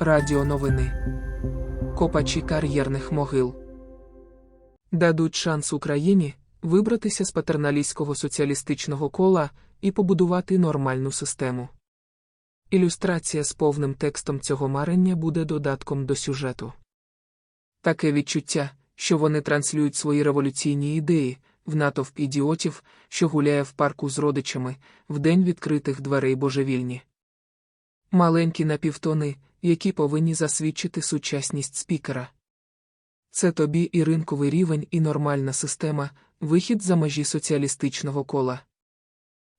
Радіо новини. Копачі кар'єрних могил. Дадуть шанс Україні вибратися з патерналістського соціалістичного кола і побудувати нормальну систему. Ілюстрація з повним текстом цього марення буде додатком до сюжету. Таке відчуття, що вони транслюють свої революційні ідеї в натовп ідіотів, що гуляє в парку з родичами в день відкритих дверей божевільні. Маленькі напівтони, які повинні засвідчити сучасність спікера. Це тобі і ринковий рівень, і нормальна система, вихід за межі соціалістичного кола.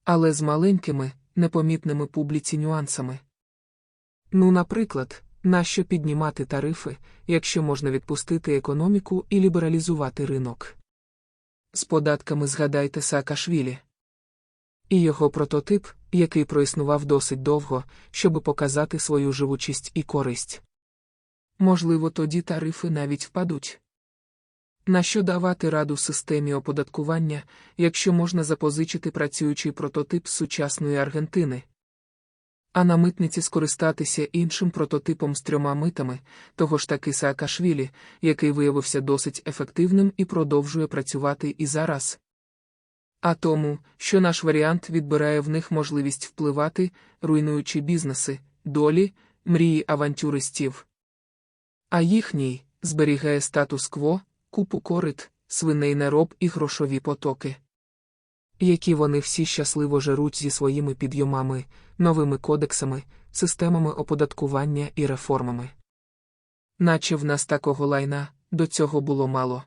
Але з маленькими, непомітними публіці нюансами. Ну, наприклад, нащо піднімати тарифи, якщо можна відпустити економіку і лібералізувати ринок? З податками згадайте Саакашвілі. І його прототип, який проіснував досить довго, щоби показати свою живучість і користь. Можливо, тоді тарифи навіть впадуть. Нащо давати раду системі оподаткування, якщо можна запозичити працюючий прототип сучасної Аргентини? А на митниці скористатися іншим прототипом з трьома митами, того ж таки Саакашвілі, який виявився досить ефективним і продовжує працювати і зараз. А тому, що наш варіант відбирає в них можливість впливати, руйнуючи бізнеси, долі, мрії авантюристів. А їхній зберігає статус-кво, купу корит, свиней нероб і грошові потоки. Які вони всі щасливо жеруть зі своїми підйомами, новими кодексами, системами оподаткування і реформами. Наче в нас такого лайна до цього було мало.